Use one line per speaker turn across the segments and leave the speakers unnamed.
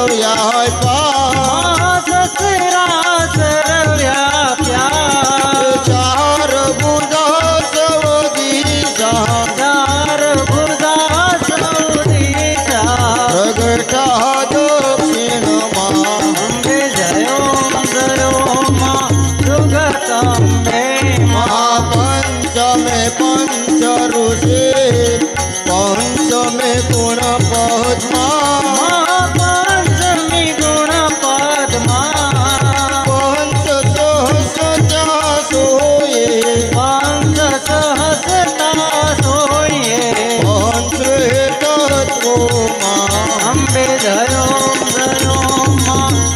સરવ્યા હોય પા
સસરા સરવ્યા પ્યા
ચાર ગુરદા સવદી સા
ચાર ગુરદા સવદી સા
પ્રગટા દક્ષિણ પંચ ઋષિ, પંચમે ગુણ પદ્મા.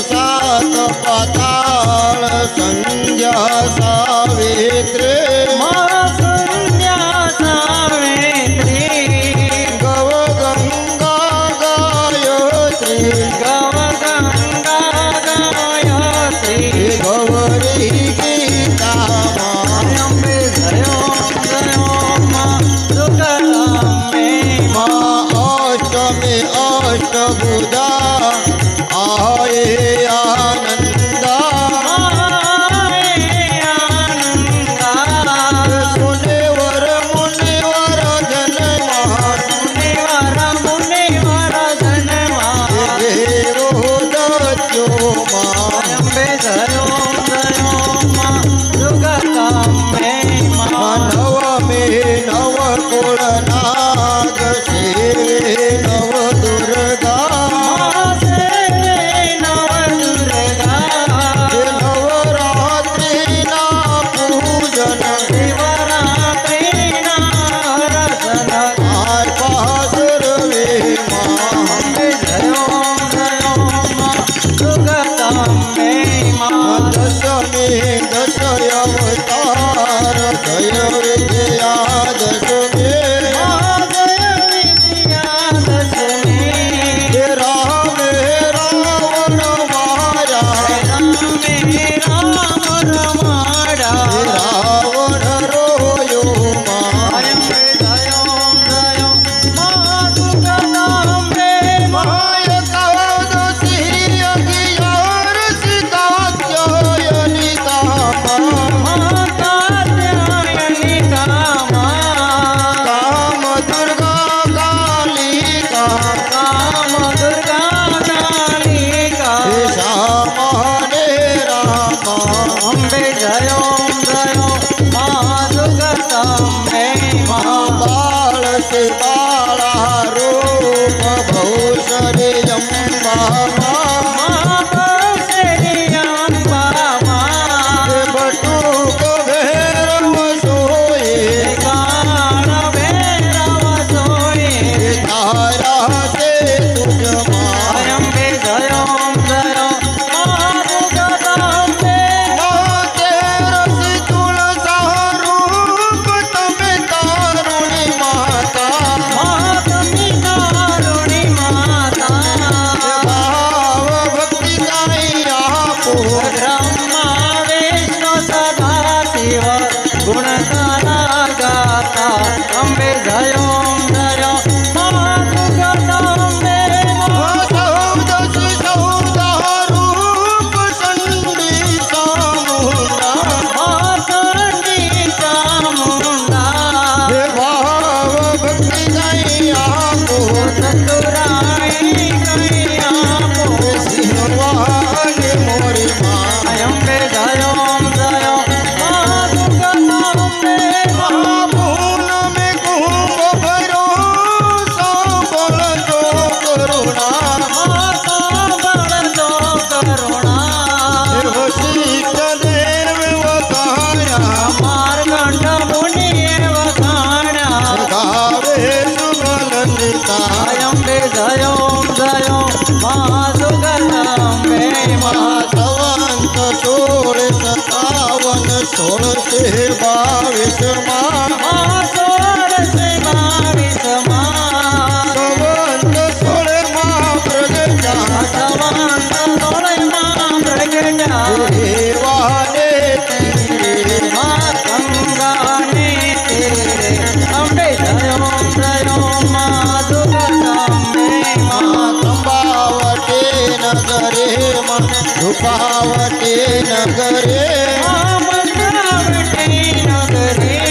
સાત પાતાળ સંધ્યા સાવિત્રી
મા સંધ્યા સાવિત્રી
ગવ ગંગા ગાયત્રી
ગવ ગંગા
হয়
Thank you.
સોળસે બાવીસમાં.
સોળસે બાવીસમાં.
સવંત સોળે માં પ્રગટ્યા
સવંત સોળે માં પ્રગટ્યા
દેવાને તેને માં રૂપાવતી નગરે.
નગરે.